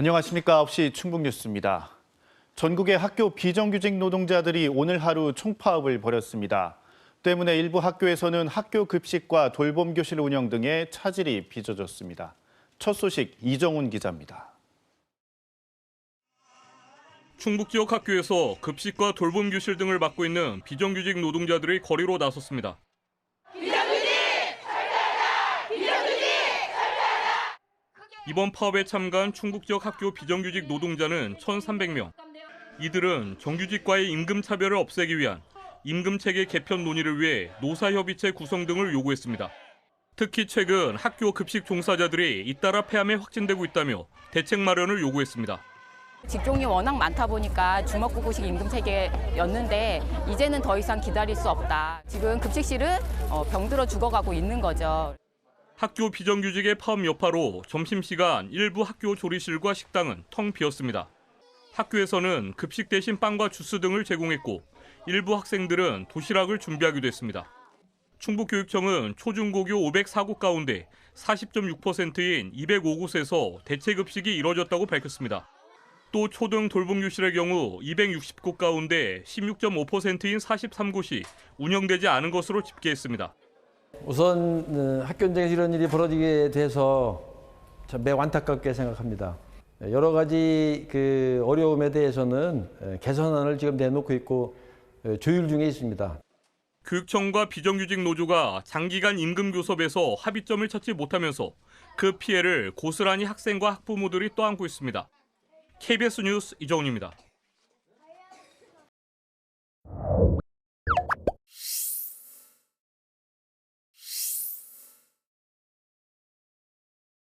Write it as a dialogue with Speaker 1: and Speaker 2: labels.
Speaker 1: 안녕하십니까. 9시 충북뉴스입니다. 전국의 학교 비정규직 노동자들이 오늘 하루 총파업을 벌였습니다. 때문에 일부 학교에서는 학교 급식과 돌봄 교실 운영 등에 차질이 빚어졌습니다. 첫 소식 이정훈 기자입니다.
Speaker 2: 충북 지역 학교에서 급식과 돌봄 교실 등을 맡고 있는 비정규직 노동자들이 거리로 나섰습니다. 이번 파업에 참가한 충북 지역 학교 비정규직 노동자는 1,300명. 이들은 정규직과의 임금 차별을 없애기 위한 임금 체계 개편 논의를 위해 노사협의체 구성 등을 요구했습니다. 특히 최근 학교 급식 종사자들이 잇따라 폐암에 확진되고 있다며 대책 마련을 요구했습니다.
Speaker 3: 직종이 워낙 많다 보니까 주먹구구식 임금 체계였는데 이제는 더 이상 기다릴 수 없다. 지금 급식실은 어, 병들어 죽어가고 있는 거죠.
Speaker 2: 학교 비정규직의 파업 여파로 점심시간 일부 학교 조리실과 식당은 텅 비었습니다. 학교에서는 급식 대신 빵과 주스 등을 제공했고 일부 학생들은 도시락을 준비하기도 했습니다. 충북교육청은 초중고교 504곳 가운데 40.6%인 205곳에서 대체 급식이 이뤄졌다고 밝혔습니다. 또 초등 돌봄교실의 경우 260곳 가운데 16.5%인 43곳이 운영되지 않은 것으로 집계했습니다.
Speaker 4: 우선 어, 학교 현장에서 이런 일이 벌어지게 돼서 참 매우 안타깝게 생각합니다. 여러 가지 그 어려움에 대해서는 에, 개선안을 지금 내놓고 있고 에, 조율 중에 있습니다.
Speaker 2: 교육청과 비정규직 노조가 장기간 임금 교섭에서 합의점을 찾지 못하면서 그 피해를 고스란히 학생과 학부모들이 떠안고 있습니다. KBS 뉴스 이정훈입니다.